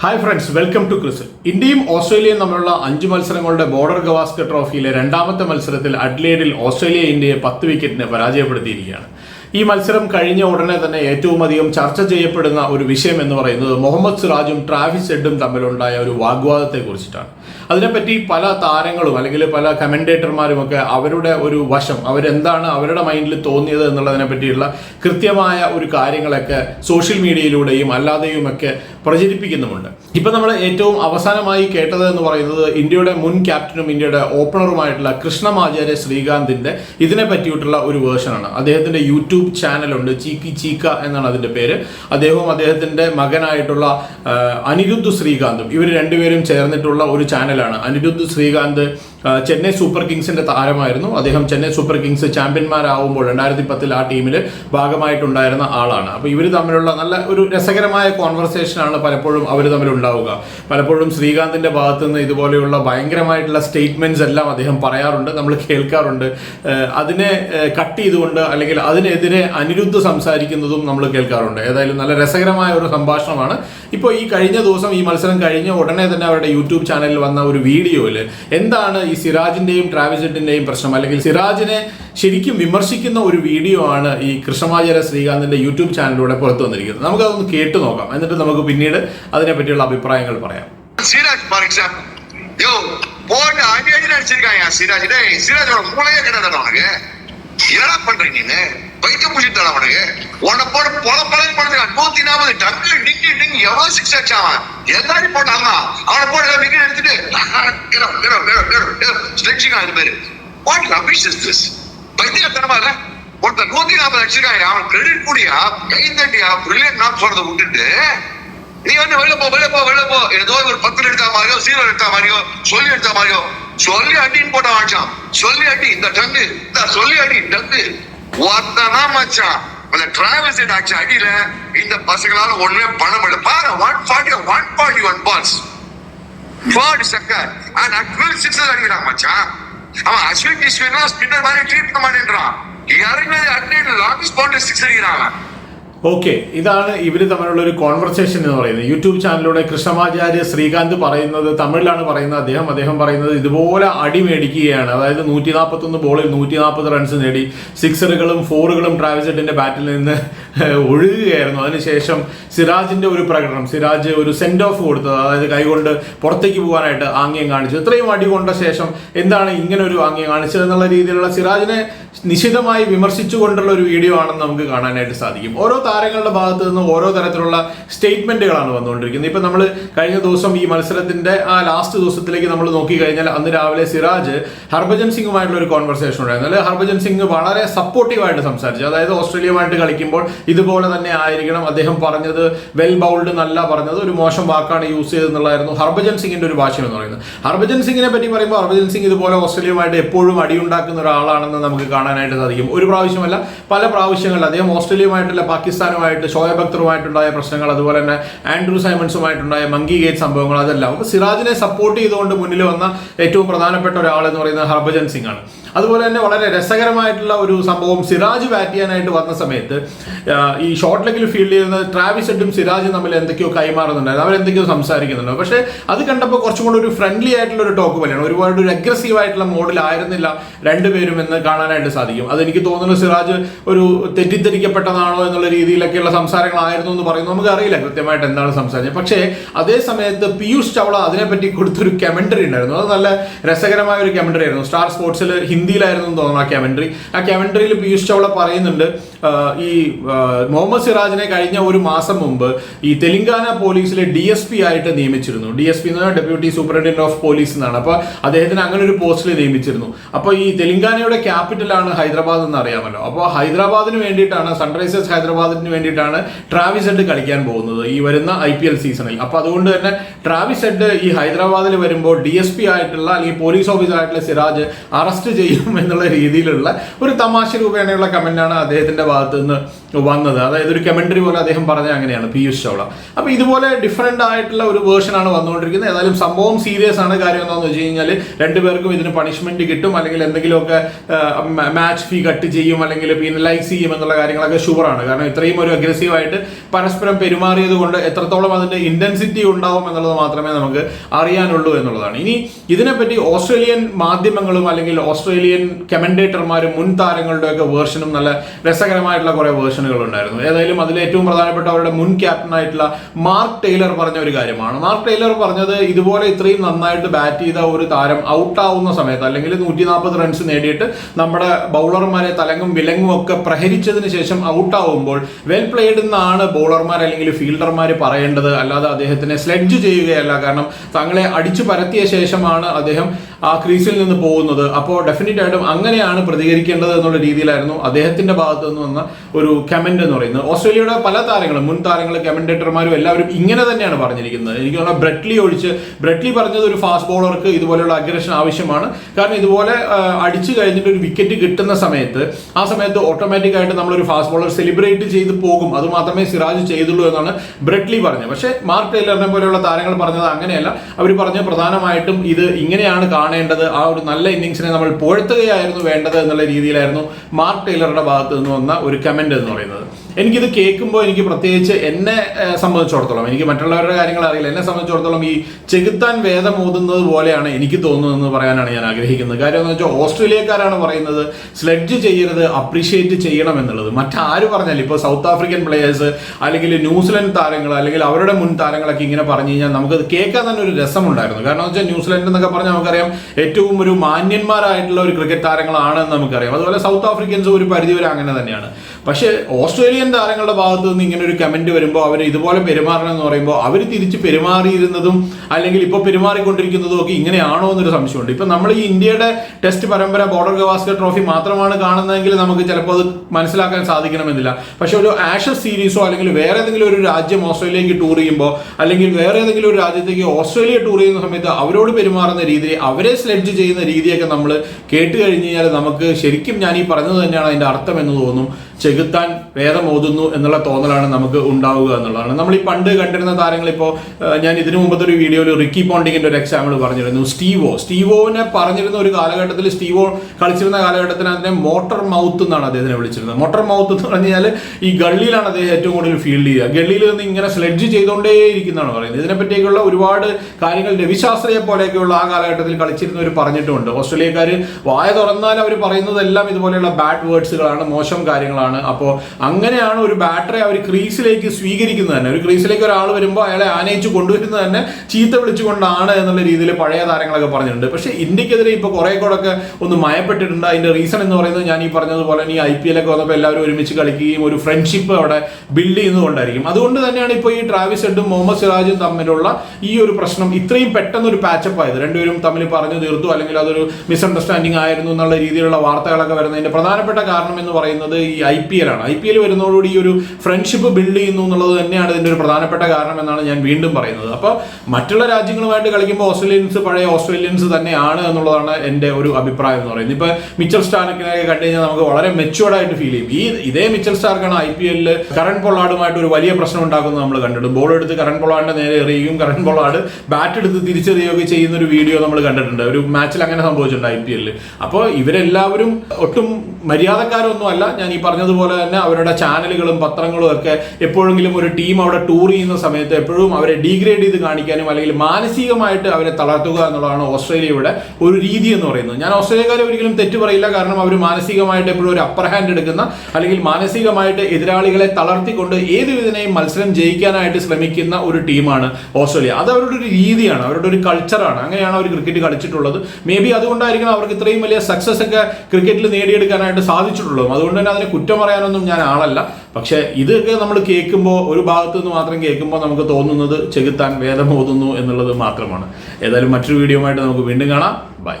Hi friends welcome to Chris ഇന്ത്യയും ഓസ്ട്രേലിയയും തമ്മിലുള്ള അഞ്ച് മത്സരങ്ങളുടെ ബോർഡർ ഗവാസ്കർ ട്രോഫിയിലെ രണ്ടാമത്തെ മത്സരത്തിൽ അഡ്ലേഡിൽ ഓസ്ട്രേലിയ ഇന്ത്യയെ പത്ത് വിക്കറ്റിന് പരാജയപ്പെടുത്തിയിരിക്കുകയാണ്. ഈ മത്സരം കഴിഞ്ഞ ഉടനെ തന്നെ ഏറ്റവും അധികം ചർച്ച ചെയ്യപ്പെടുന്ന ഒരു വിഷയം എന്ന് പറയുന്നത് മുഹമ്മദ് സിറാജും ട്രാവിസ് ഹെഡും തമ്മിലുണ്ടായ ഒരു വാഗ്വാദത്തെ കുറിച്ചിട്ടാണ്. അതിനെപ്പറ്റി പല താരങ്ങളും അല്ലെങ്കിൽ പല കമന്റേറ്റർമാരും ഒക്കെ അവരുടെ ഒരു വശം അവരെന്താണ് അവരുടെ മൈൻഡിൽ തോന്നിയത് എന്നുള്ളതിനെ പറ്റിയുള്ള കൃത്യമായ ഒരു കാര്യങ്ങളൊക്കെ സോഷ്യൽ മീഡിയയിലൂടെയും അല്ലാതെയും ഒക്കെ പ്രചരിപ്പിക്കുന്നുമുണ്ട്. ഇപ്പൊ നമ്മൾ ഏറ്റവും അവസാനമായി കേട്ടത് എന്ന് പറയുന്നത് ഇന്ത്യയുടെ മുൻ ക്യാപ്റ്റനും ഇന്ത്യയുടെ ഓപ്പണറുമായിട്ടുള്ള കൃഷ്ണമാചാര്യ ശ്രീകാന്തിന്റെ ഇതിനെ പറ്റിയിട്ടുള്ള ഒരു വേർഷനാണ്. അദ്ദേഹത്തിന്റെ യൂട്യൂബ് ചാനലുണ്ട് ചീക്കി ചീക്ക എന്നാണ് അതിന്റെ പേര്. അദ്ദേഹവും അദ്ദേഹത്തിന്റെ മകനായിട്ടുള്ള അനിരുദ്ധ് ശ്രീകാന്തും ഇവർ രണ്ടുപേരും ചേർന്നിട്ടുള്ള ഒരു ചാനലാണ്. അനിരുദ്ധ് ശ്രീകാന്ത് ചെന്നൈ സൂപ്പർ കിങ്സിന്റെ താരമായിരുന്നു. അദ്ദേഹം ചെന്നൈ സൂപ്പർ കിങ്സ് ചാമ്പ്യന്മാരാകുമ്പോൾ രണ്ടായിരത്തി പത്തിൽ ആ ടീമിൽ ഭാഗമായിട്ടുണ്ടായിരുന്ന ആളാണ്. അപ്പോൾ ഇവർ തമ്മിലുള്ള നല്ല ഒരു രസകരമായ കോൺവെർസേഷനാണ് പലപ്പോഴും അവർ തമ്മിൽ ഉണ്ടാവുക. പലപ്പോഴും ശ്രീകാന്തിന്റെ ഭാഗത്ത് നിന്ന് ഇതുപോലെയുള്ള ഭയങ്കരമായിട്ടുള്ള സ്റ്റേറ്റ്മെന്റ്സ് എല്ലാം അദ്ദേഹം പറയാറുണ്ട് നമ്മൾ കേൾക്കാറുണ്ട്. അതിനെ കട്ട് ചെയ്തുകൊണ്ട് അല്ലെങ്കിൽ അതിനെതിരെ അനിരുദ്ധ സംസാരിക്കുന്നതും നമ്മൾ കേൾക്കാറുണ്ട്. ഏതായാലും നല്ല രസകരമായ ഒരു സംഭാഷണമാണ്. ഇപ്പോൾ ഈ കഴിഞ്ഞ ദിവസം ഈ മത്സരം കഴിഞ്ഞ ഉടനെ തന്നെ അവരുടെ യൂട്യൂബ് ചാനലിൽ വന്ന ഒരു വീഡിയോയിൽ എന്താണ് ഈ സിറാജിന്റെയും ട്രാവിസിറ്റിന്റെയും പ്രശ്നം? അല്ലെങ്കിൽ സിറാജിനെ ശരിക്കും വിമർശിക്കുന്ന ഒരു വീഡിയോ ആണ് ഈ കൃഷ്ണമാചാര്യ ശ്രീകാന്തിന്റെ യൂട്യൂബ് ചാനലിലൂടെ പുറത്തു വന്നിരിക്കുന്നത് നമുക്കതൊന്ന് കേട്ടു നോക്കാം എന്നിട്ട് നമുക്ക് പിന്നീട് അതിനെ പറ്റിയുള്ള അഭിപ്രായങ്ങൾ പറയാം சிராஜ் ஃபார் எக்ஸாம்பிள் யோ போட்டு அடி அடி அடிச்சிருக்காங்க சிராஜ் டேய் சிராஜோட மூளையே கிடையாது உனக்கு என்னடா பண்ற நீனு பைத்தியம் முடிச்சுட்டான் அவனுக்கு உன்னை போட்டு பொல பழம் படுத்துக்கான் நூத்தி நாற்பது டங்கு டிங்கி டிங்கி எவ்வளவு சிக்ஸ் அடிச்சான் எல்லாரும் போட்டாங்க அவனை போட்டு விக்கெட் எடுத்துட்டு ஸ்ட்ரெச்சிங் இது பேரு வாட் ரபிஷ் இஸ் திஸ் பைத்தியத்தனமா இல்ல? ஒருத்தர் நூத்தி நாற்பது அடிச்சிருக்காங்க அவன் கிரெடிட் கூடியா கை தட்டியா? பிரில்லியன் நான் சொல்றதை விட்டுட்டு நீ வந்து வெளில போ வெளில போ வெளில போ. ஏதோ ஒரு பத்து எடுத்தா மாதிரியோ சீரோ எடுத்தா மாதிரியோ சொல்லி எடுத்தா மாதிரியோ சொல்லி அடின்னு போட்ட வாச்சான் சொல்லி அடி இந்த டங்கு இந்த சொல்லி அடி டங்கு. ஒருத்தனா மச்சான். அந்த டிராவல்ஸ் ஆச்சு அடியில இந்த பசங்களால ஒண்ணுமே பண்ண முடியல. பாரு one forty one forty one balls forty second and அக்வில் sixer அடிக்கிறான் மச்சான். அவன் அஸ்வின் கிஸ்வின்லாம் ஸ்பின்னர் மாதிரி ட்ரீட் பண்ண மாட்டேன்றான் இறங்கினது அட்லீட் லாங்கஸ்ட் பவுண்டரி சிக்ஸ் அடிக்கிறான் அவன் ഓക്കെ ഇതാണ് ഇവർ തമ്മിലുള്ള ഒരു കോൺവെർസേഷൻ എന്ന് പറയുന്നത് യൂട്യൂബ് ചാനലിലൂടെ കൃഷ്ണമാചാര്യ ശ്രീകാന്ത് പറയുന്നത് തമിഴിലാണ് പറയുന്നത് അദ്ദേഹം അദ്ദേഹം പറയുന്നത് ഇതുപോലെ അടി മേടിക്കുകയാണ് അതായത് നൂറ്റി നാൽപ്പത്തൊന്ന് ബോളിൽ നൂറ്റി നാൽപ്പത് റൺസ് നേടി സിക്സറുകളും ഫോറുകളും ട്രാവിസെറ്റിന്റെ ബാറ്റിൽ നിന്ന് ഒഴുകുകയായിരുന്നു. അതിനുശേഷം സിറാജിന്റെ ഒരു പ്രകടനം സിറാജ് ഒരു സെൻഡ് ഓഫ് കൊടുത്തത്. അതായത് കൈകൊണ്ട് പുറത്തേക്ക് പോകാനായിട്ട് ആംഗ്യം കാണിച്ചു. ഇത്രയും അടി കൊണ്ട ശേഷം എന്താണ് ഇങ്ങനെ ഒരു ആംഗ്യം കാണിച്ചത് എന്നുള്ള രീതിയിലുള്ള സിറാജിനെ നിശിതമായി വിമർശിച്ചുകൊണ്ടുള്ള ഒരു വീഡിയോ ആണെന്ന് നമുക്ക് കാണാനായിട്ട് സാധിക്കും. ഓരോ താരങ്ങളുടെ ഭാഗത്ത് നിന്ന് ഓരോ തരത്തിലുള്ള സ്റ്റേറ്റ്മെന്റുകളാണ് വന്നുകൊണ്ടിരിക്കുന്നത്. ഇപ്പൊ നമ്മൾ കഴിഞ്ഞ ദിവസം ഈ മത്സരത്തിന്റെ ആ ലാസ്റ്റ് ദിവസത്തിലേക്ക് നമ്മൾ നോക്കിക്കഴിഞ്ഞാൽ അന്ന് രാവിലെ സിറാജ് ഹർഭജൻ സിംഗുമായിട്ടുള്ള ഒരു കോൺവെർസേഷൻ ഉണ്ടായിരുന്നു. അല്ലെങ്കിൽ ഹർഭജൻ സിംഗ് വളരെ സപ്പോർട്ടീവായിട്ട് സംസാരിച്ചു. അതായത് ഓസ്ട്രേലിയയുമായിട്ട് കളിക്കുമ്പോൾ ഇതുപോലെ തന്നെ ആയിരിക്കണം. അദ്ദേഹം പറഞ്ഞത് വെൽ ബൗൾഡ് എന്നല്ല പറഞ്ഞത്. ഒരു മോശം വാക്കാണ് യൂസ് ചെയ്തെന്നുള്ളതായിരുന്നു ഹർഭജൻ സിംഗിന്റെ ഒരു ഭാഷ എന്ന് പറയുന്നത്. ഹർഭജൻ സിംഗിനെ പറ്റി പറയുമ്പോൾ ഹർഭജൻ സിംഗ് ഇതുപോലെ ഓസ്ട്രേലിയയുമായിട്ട് എപ്പോഴും അടിയുണ്ടാക്കുന്ന ഒരാളാണെന്ന് നമുക്ക് കാണാനായിട്ട് സാധിക്കും. ഒരു പ്രാവശ്യമല്ല പല പ്രാവശ്യങ്ങളിൽ അദ്ദേഹം ഓസ്ട്രേലിയയുമായിട്ടുള്ള പാകിസ്ഥാനുമായിട്ട് ഷോയബ് അക്തറുമായിട്ടുണ്ടായ പ്രശ്നങ്ങൾ അതുപോലെ തന്നെ ആൻഡ്രൂ സൈമൺസുമായിട്ടുണ്ടായ മങ്കി ഗേറ്റ് സംഭവങ്ങൾ അതെല്ലാം. അപ്പോൾ സിറാജിനെ സപ്പോർട്ട് ചെയ്തുകൊണ്ട് മുന്നിൽ വന്ന ഏറ്റവും പ്രധാനപ്പെട്ട ഒരാൾ എന്ന് പറയുന്നത് ഹർഭജൻ സിംഗ് ആണ് അതുപോലെ തന്നെ വളരെ രസകരമായിട്ടുള്ള ഒരു സംഭവം സിറാജ് ബാറ്റ് ചെയ്യാനായിട്ട് വന്ന സമയത്ത് ഈ ഷോർട്ട് ലെഗിൽ ഫീൽഡ് ചെയ്യുന്ന ട്രാവിസ് ഹെഡും സിറാജും തമ്മിൽ എന്തൊക്കെയോ കൈമാറുന്നുണ്ടായിരുന്നു. അവരെന്തൊക്കെയോ സംസാരിക്കുന്നുണ്ടോ. പക്ഷേ അത് കണ്ടപ്പോൾ കുറച്ചും കൂടി ഒരു ഫ്രണ്ട്ലി ആയിട്ടുള്ള ഒരു ടോക്ക് പോലെയാണ്. ഒരുപാട് ഒരു അഗ്രസീവ് ആയിട്ടുള്ള മോഡിലായിരുന്നില്ല രണ്ടുപേരും എന്ന് കാണാനായിട്ട് സാധിക്കും. അതെനിക്ക് തോന്നുന്നു സിറാജ് ഒരു തെറ്റിദ്ധരിക്കപ്പെട്ടതാണോ എന്നുള്ള രീതിയിലൊക്കെയുള്ള സംസാരങ്ങളായിരുന്നു എന്ന് പറയുന്നു. നമുക്ക് അറിയില്ല കൃത്യമായിട്ട് എന്താണ് സംസാരിച്ചത്. പക്ഷേ അതേ സമയത്ത് പീയൂഷ് ചവള അതിനെപ്പറ്റി കൊടുത്തൊരു കമന്ററി ഉണ്ടായിരുന്നു. അത് നല്ല രസകരമായ ഒരു കമന്ററി ആയിരുന്നു. സ്റ്റാർ സ്പോർട്സിൽ ഹിന്ദിയിലായിരുന്നു തോന്നുന്നു ആ കമന്ററി ആ കമന്ററിയിൽ പീയൂഷ് ചവള പറയുന്നുണ്ട് ഈ മുഹമ്മദ് സിറാജിനെ കഴിഞ്ഞ ഒരു മാസം മുമ്പ് ഈ തെലങ്കാന പോലീസിലെ ഡി എസ് പി ആയിട്ട് നിയമിച്ചിരുന്നു. ഡി എസ് പി എന്ന് പറഞ്ഞാൽ ഡെപ്യൂട്ടി സൂപ്രണ്ടന്റ് ഓഫ് പോലീസ് എന്നാണ്. അപ്പോൾ അദ്ദേഹത്തിന് അങ്ങനെ ഒരു പോസ്റ്റിൽ നിയമിച്ചിരുന്നു. അപ്പോൾ ഈ തെലങ്കാനയുടെ ക്യാപിറ്റലാണ് ഹൈദരാബാദ് എന്ന് അറിയാമല്ലോ. അപ്പോൾ ഹൈദരാബാദിന് വേണ്ടിയിട്ടാണ് സൺറൈസേഴ്സ് ഹൈദരാബാദിന് വേണ്ടിയിട്ടാണ് ട്രാവിസ് ഹെഡ് കളിക്കാൻ പോകുന്നത് ഈ വരുന്ന ഐ പി എൽ സീസണിൽ. അപ്പോൾ അതുകൊണ്ട് തന്നെ ട്രാവിസ് ഹെഡ് ഈ ഹൈദരാബാദിൽ വരുമ്പോൾ ഡി എസ് പി ആയിട്ടുള്ള അല്ലെങ്കിൽ പോലീസ് ഓഫീസർ ആയിട്ടുള്ള സിറാജ് അറസ്റ്റ് ചെയ്യും എന്നുള്ള രീതിയിലുള്ള ഒരു തമാശ രൂപേണയുള്ള കമന്റാണ് അദ്ദേഹത്തിന്റെ ഭാഗത്ത് നിന്ന് വന്നത്. അതായത് ഒരു കമന്ററി പോലെ അദ്ദേഹം പറഞ്ഞ അങ്ങനെയാണ് പീയൂഷ് ചൗള. അപ്പോൾ ഇതുപോലെ ഡിഫറെന്റ് ആയിട്ടുള്ള ഒരു വേർഷനാണ് വന്നുകൊണ്ടിരിക്കുന്നത്. ഏതായാലും സംഭവം സീരിയസ് ആണ്. കാര്യം എന്താണെന്ന് വെച്ച് കഴിഞ്ഞാൽ രണ്ടുപേർക്കും ഇതിന് പണിഷ്മെന്റ് കിട്ടും. അല്ലെങ്കിൽ എന്തെങ്കിലുമൊക്കെ മാച്ച് ഫീ കട്ട് ചെയ്യും. അല്ലെങ്കിൽ പീനലൈസ് ചെയ്യും എന്നുള്ള കാര്യങ്ങളൊക്കെ ഷുവറാണ് കാരണം ഇത്രയും ഒരു അഗ്രസീവ് ആയിട്ട് പരസ്പരം പെരുമാറിയത് കൊണ്ട് എത്രത്തോളം അതിന്റെ ഇന്റൻസിറ്റി ഉണ്ടാവും എന്നുള്ളത് മാത്രമേ നമുക്ക് അറിയാനുള്ളൂ എന്നുള്ളതാണ്. ഇനി ഇതിനെപ്പറ്റി ഓസ്ട്രേലിയൻ മാധ്യമങ്ങളും അല്ലെങ്കിൽ ഓസ്ട്രേലിയൻ കമന്റേറ്റർമാരും മുൻ താരങ്ങളുടെയൊക്കെ വേർഷനും നല്ല രസകരമായിട്ടുള്ള കുറെ വേർഷനുകൾ ഉണ്ടായിരുന്നു. ഏതായാലും അതിൽ ഏറ്റവും പ്രധാനപ്പെട്ട അവരുടെ മുൻ ക്യാപ്റ്റൻ ആയിട്ടുള്ള മാർക്ക് ടൈലർ പറഞ്ഞ ഒരു കാര്യമാണ്. മാർക്ക് ടൈലർ പറഞ്ഞത് ഇതുപോലെ ഇത്രയും നന്നായിട്ട് ബാറ്റ് ചെയ്ത ഒരു താരം ഔട്ട് ആവുന്ന സമയത്ത് അല്ലെങ്കിൽ നൂറ്റി നാൽപ്പത് റൺസ് നേടിയിട്ട് നമ്മുടെ ബൗളർമാരെ തലങ്ങും വിലങ്ങും ഒക്കെ പ്രഹരിച്ചതിന് ശേഷം ഔട്ട് ആവുമ്പോൾ വെൽ പ്ലേഡ് എന്നാണ് ബൗളർമാർ അല്ലെങ്കിൽ ഫീൽഡർമാർ പറയേണ്ടത്. അല്ലാതെ അദ്ദേഹത്തിനെ സ്ലെഡ്ജ് ചെയ്യുകയല്ല. കാരണം തങ്ങളെ അടിച്ചു പരത്തിയ ശേഷമാണ് അദ്ദേഹം ആ ക്രീസിൽ നിന്ന് പോകുന്നത്. അപ്പോൾ ഡെഫിനറ്റ് ആയിട്ടും അങ്ങനെയാണ് പ്രതികരിക്കേണ്ടത് എന്നുള്ള രീതിയിലായിരുന്നു അദ്ദേഹത്തിന്റെ ഭാഗത്ത് നിന്ന് വന്ന ഒരു കമന്റ് എന്ന് പറയുന്നത്. ഓസ്ട്രേലിയയുടെ പല താരങ്ങളും മുൻ താരങ്ങളും കമന്റേറ്റർമാരും എല്ലാവരും ഇങ്ങനെ തന്നെയാണ് പറഞ്ഞിരിക്കുന്നത്. എനിക്ക് തോന്നുന്നു ബ്രെറ്റ്ലി ഒഴിച്ച് ബ്രെഡ്ലി പറഞ്ഞത് ഒരു ഫാസ്റ്റ് ബോളർക്ക് ഇതുപോലെയുള്ള അഗ്രഷൻ ആവശ്യമാണ്. കാരണം ഇതുപോലെ അടിച്ചു കഴിഞ്ഞിട്ട് ഒരു വിക്കറ്റ് കിട്ടുന്ന സമയത്ത് ആ സമയത്ത് ഓട്ടോമാറ്റിക് ആയിട്ട് നമ്മളൊരു ഫാസ്റ്റ് ബോളർ സെലിബ്രേറ്റ് ചെയ്ത് പോകും. അത് മാത്രമേ സിറാജ് ചെയ്തുള്ളൂ എന്നാണ് ബ്രെഡ്ലി പറഞ്ഞത്. പക്ഷേ മാർക്ക് ടൈലറിനെ പോലെയുള്ള താരങ്ങൾ പറഞ്ഞത് അങ്ങനെയല്ല. അവർ പറഞ്ഞ പ്രധാനമായിട്ടും ഇത് ഇങ്ങനെയാണ് കാണേണ്ടത് ആ ഒരു നല്ല ഇന്നിങ്സിനെ നമ്മൾ പുഴത്തുകയായിരുന്നു വേണ്ടത് എന്നുള്ള രീതിയിലായിരുന്നു മാർക്ക് ടൈലറുടെ ഭാഗത്ത് നിന്ന് വന്ന ഒരു കമന്റ് എന്ന് പറയുന്നത്. എനിക്കിത് കേൾക്കുമ്പോൾ എനിക്ക് പ്രത്യേകിച്ച് എന്നെ സംബന്ധിച്ചിടത്തോളം എനിക്ക് മറ്റുള്ളവരുടെ കാര്യങ്ങൾ അറിയില്ല. എന്നെ സംബന്ധിച്ചിടത്തോളം ഈ ചെകുത്താൻ വേദം ഓതുന്നത് പോലെയാണ് എനിക്ക് തോന്നുന്നതെന്ന് പറയാനാണ് ഞാൻ ആഗ്രഹിക്കുന്നത്. കാര്യം എന്ന് വെച്ചാൽ ഓസ്ട്രേലിയക്കാരാണ് പറയുന്നത് സ്ലെഡ്ജ് ചെയ്യരുത് അപ്രീഷിയേറ്റ് ചെയ്യണം എന്നുള്ളത്. മറ്റാര് പറഞ്ഞാലും ഇപ്പോൾ സൗത്ത് ആഫ്രിക്കൻ പ്ലേയേഴ്സ് അല്ലെങ്കിൽ ന്യൂസിലൻഡ് താരങ്ങൾ അല്ലെങ്കിൽ അവരുടെ മുൻ താരങ്ങളൊക്കെ ഇങ്ങനെ പറഞ്ഞു കഴിഞ്ഞാൽ നമുക്കത് കേൾക്കാൻ തന്നെ ഒരു രസമുണ്ടായിരുന്നു. കാരണം എന്ന് വെച്ചാൽ ന്യൂസിലൻഡ് എന്നൊക്കെ പറഞ്ഞാൽ നമുക്കറിയാം ഏറ്റവും ഒരു മാന്യന്മാരായിട്ടുള്ള ഒരു ക്രിക്കറ്റ് താരങ്ങളാണെന്ന് നമുക്കറിയാം. അതുപോലെ സൗത്ത് ആഫ്രിക്കൻസ് ഒരു പരിധിവരെ അങ്ങനെ തന്നെയാണ്. പക്ഷേ ഓസ്ട്രേലിയൻ താരങ്ങളുടെ ഭാഗത്ത് നിന്ന് ഇങ്ങനെ ഒരു കമന്റ് വരുമ്പോൾ അവർ ഇതുപോലെ പെരുമാറണം എന്ന് പറയുമ്പോൾ അവർ തിരിച്ച് പെരുമാറിയിരുന്നതും അല്ലെങ്കിൽ ഇപ്പോൾ പെരുമാറിക്കൊണ്ടിരിക്കുന്നതും ഒക്കെ ഇങ്ങനെയാണോ എന്നൊരു സംശയമുണ്ട്. ഇപ്പൊ നമ്മൾ ഈ ഇന്ത്യയുടെ ടെസ്റ്റ് പരമ്പര ബോർഡർ ഗവാസ്കർ ട്രോഫി മാത്രമാണ് കാണുന്നതെങ്കിൽ നമുക്ക് ചിലപ്പോൾ അത് മനസ്സിലാക്കാൻ സാധിക്കണമെന്നില്ല. പക്ഷെ ഒരു ആഷസ് സീരീസോ അല്ലെങ്കിൽ വേറെ ഏതെങ്കിലും ഒരു രാജ്യം ഓസ്ട്രേലിയക്ക് ടൂർ ചെയ്യുമ്പോൾ അല്ലെങ്കിൽ വേറെ ഏതെങ്കിലും ഒരു രാജ്യത്തേക്ക് ഓസ്ട്രേലിയ ടൂർ ചെയ്യുന്ന സമയത്ത് അവരോട് പെരുമാറുന്ന രീതി അവരെ സ്ലെഡ്ജ് ചെയ്യുന്ന രീതിയൊക്കെ നമ്മൾ കേട്ട് കഴിഞ്ഞ് കഴിഞ്ഞാൽ നമുക്ക് ശരിക്കും ഞാൻ ഈ പറഞ്ഞത് തന്നെയാണ് അതിന്റെ അർത്ഥം എന്ന് തോന്നും. ചെകുത്താൻ വേദം ഓതുന്നു എന്നുള്ള തോന്നലാണ് നമുക്ക് ഉണ്ടാവുക എന്നുള്ളതാണ്. നമ്മൾ ഈ പണ്ട് കണ്ടിരുന്ന താരങ്ങൾ ഇപ്പോൾ ഞാൻ ഇതിനു മുമ്പത്തെ ഒരു വീഡിയോയിൽ റിക്കി പോണ്ടിങ്ങിന്റെ ഒരു എക്സാമ്പിൾ പറഞ്ഞിരുന്നു. സ്റ്റീവോ. സ്റ്റീവോനെ പറഞ്ഞിരുന്ന ഒരു കാലഘട്ടത്തിൽ സ്റ്റീവോ കളിച്ചിരുന്ന കാലഘട്ടത്തിൽ അതിനെ മോട്ടർ മൗത്ത് എന്നാണ് അദ്ദേഹത്തിനെ വിളിച്ചിരുന്നത്. മോട്ടർ മൗത്ത് എന്ന് പറഞ്ഞു കഴിഞ്ഞാൽ ഈ ഗള്ളിയിലാണ് അദ്ദേഹം ഏറ്റവും കൂടുതൽ ഫീൽഡ് ചെയ്യുക. ഗള്ളിയിൽ നിന്ന് ഇങ്ങനെ സ്ലെഡ്ജ് ചെയ്തുകൊണ്ടേയിരിക്കുന്നതാണ് പറയുന്നത്. ഇതിനെപ്പറ്റിയൊക്കെയുള്ള ഒരുപാട് കാര്യങ്ങൾ രവിശാസ്ത്രിയെ പോലെയൊക്കെയുള്ള ആ കാലഘട്ടത്തിൽ കളിച്ചിരുന്നവർ പറഞ്ഞിട്ടുമുണ്ട് ഓസ്ട്രേലിയക്കാർ വായ തുറന്നാൽ അവർ പറയുന്നതെല്ലാം ഇതുപോലെയുള്ള ബാഡ് വേർഡ്സുകളാണ് മോശം കാര്യങ്ങളാണ്. അപ്പോൾ അങ്ങനെയാണ് ഒരു ബാറ്ററി അവർ ക്രീസിലേക്ക് സ്വീകരിക്കുന്നത് തന്നെ. ഒരു ക്രീസിലേക്ക് ഒരാൾ വരുമ്പോൾ അയാളെ ആനയിച്ച് കൊണ്ടുവരുന്നത് തന്നെ ചീത്ത വിളിച്ചുകൊണ്ടാണ് എന്നുള്ള രീതിയിൽ പഴയ താരങ്ങളൊക്കെ പറഞ്ഞിട്ടുണ്ട്. പക്ഷേ ഇന്ത്യക്കെതിരെ ഇപ്പോൾ കുറെ കൂടെ ഒന്ന് മയപ്പെട്ടിട്ടുണ്ട്. അതിന്റെ റീസൺ എന്ന് പറയുന്നത് ഞാൻ ഈ പറഞ്ഞതുപോലെ ഈ ഐ പി എല്ലൊക്കെ വന്നപ്പോൾ എല്ലാവരും ഒരുമിച്ച് കളിക്കുകയും ഒരു ഫ്രണ്ട്ഷിപ്പ് അവിടെ ബിൽഡ് ചെയ്യുന്നതുകൊണ്ടായിരിക്കും. അതുകൊണ്ട് തന്നെയാണ് ഇപ്പോൾ ഈ ട്രാവിസ് ഹെഡും മുഹമ്മദ് സിറാജും തമ്മിലുള്ള ഈ ഒരു പ്രശ്നം ഇത്രയും പെട്ടെന്ന് ഒരു പാച്ചപ്പ് ആയത്. രണ്ടുപേരും തമ്മിൽ പറഞ്ഞു തീർത്തു. അല്ലെങ്കിൽ അതൊരു മിസ് അണ്ടർസ്റ്റാൻഡിങ് ആയിരുന്നു എന്നുള്ള രീതിയിലുള്ള വാർത്തകളൊക്കെ വരുന്നതിന്റെ പ്രധാനപ്പെട്ട കാരണം എന്ന് പറയുന്നത് ഈ ഐ പി എൽ ആണ്. ഐ പി എൽ വരുന്നതോടുകൂടി ഈ ഒരു ഫ്രണ്ട്ഷിപ്പ് ബിൽഡ് ചെയ്യുന്നു എന്നുള്ളത് തന്നെയാണ് ഇതിന്റെ ഒരു പ്രധാനപ്പെട്ട കാരണം എന്നാണ് ഞാൻ വീണ്ടും പറയുന്നത്. അപ്പോൾ മറ്റുള്ള രാജ്യങ്ങളുമായിട്ട് കളിക്കുമ്പോൾ ഓസ്ട്രേലിയൻസ് പഴയ ഓസ്ട്രേലിയൻസ് തന്നെയാണ് എന്നുള്ളതാണ് എന്റെ ഒരു അഭിപ്രായം എന്ന് പറയുന്നത്. ഇപ്പൊ മിച്ചൽ സ്റ്റാർക്കിനെ കണ്ടു കഴിഞ്ഞാൽ നമുക്ക് വളരെ മെച്ചുവേർഡായിട്ട് ഫീൽ ചെയ്യും. ഈ ഇതേ മിച്ചൽ സ്റ്റാർക്കാണ് ഐ പി എല്ലിൽ കരൺ പൊള്ളാടുമായിട്ട് ഒരു വലിയ പ്രശ്നം ഉണ്ടാക്കുന്നത് നമ്മൾ കണ്ടിട്ടുണ്ട്. ബോൾ എടുത്ത് കരൺ പൊള്ളാടിന്റെ നേരെ എറിയുകയും കരൺ പൊള്ളാട് ബാറ്റ് എടുത്ത് തിരിച്ചെറിയുകയൊക്കെ ചെയ്യുന്ന ഒരു വീഡിയോ നമ്മൾ കണ്ടിട്ടുണ്ട്. ഒരു മാച്ചിൽ അങ്ങനെ സംഭവിച്ചിട്ടുണ്ട് ഐ പി എല്ലിൽ അപ്പോൾ ഇവരെല്ലാവരും ഒട്ടും മര്യാദക്കാരൊന്നും അല്ല ഞാൻ ഈ പറഞ്ഞതുപോലെ തന്നെ അവരുടെ ചാനലുകളും പത്രങ്ങളും ഒക്കെ എപ്പോഴെങ്കിലും ഒരു ടീം അവിടെ ടൂർ ചെയ്യുന്ന സമയത്ത് എപ്പോഴും അവരെ ഡീഗ്രേഡ് ചെയ്ത് കാണിക്കാനും അല്ലെങ്കിൽ മാനസികമായിട്ട് അവരെ തളർത്തുക എന്നുള്ളതാണ് ഓസ്ട്രേലിയയുടെ ഒരു രീതി എന്ന് പറയുന്നത്. ഞാൻ ഓസ്ട്രേലിയക്കാരെ ഒരിക്കലും തെറ്റ് പറയില്ല. കാരണം അവർ മാനസികമായിട്ട് എപ്പോഴും ഒരു അപ്പർ ഹാൻഡ് എടുക്കുന്ന അല്ലെങ്കിൽ മാനസികമായിട്ട് എതിരാളികളെ തളർത്തിക്കൊണ്ട് ഏത് വിധനെയും മത്സരം ജയിക്കാനായിട്ട് ശ്രമിക്കുന്ന ഒരു ടീമാണ് ഓസ്ട്രേലിയ. അത് അവരുടെ ഒരു രീതിയാണ്. അവരുടെ ഒരു കൾച്ചറാണ് അങ്ങനെയാണ് അവർ ക്രിക്കറ്റ് കളിച്ചിട്ടുള്ളത്. മേ ബി അതുകൊണ്ടായിരിക്കണം അവർക്ക് ഇത്രയും വലിയ സക്സസ് ഒക്കെ ക്രിക്കറ്റിൽ നേടിയെടുക്കാനായിട്ട് സാധിച്ചിട്ടുള്ളതും അതുകൊണ്ട് തന്നെ അതിനെ കുറ്റം പറയാനൊന്നും ഞാൻ ആളല്ല. പക്ഷേ ഇതൊക്കെ നമ്മൾ കേൾക്കുമ്പോൾ ഒരു ഭാഗത്തു നിന്ന് മാത്രം കേൾക്കുമ്പോൾ നമുക്ക് തോന്നുന്നത് ചെകുത്താൻ വേദം ഓതുന്നു എന്നുള്ളത് മാത്രമാണ്. ഏതായാലും മറ്റൊരു വീഡിയോ ആയിട്ട് നമുക്ക് വീണ്ടും കാണാം. ബൈ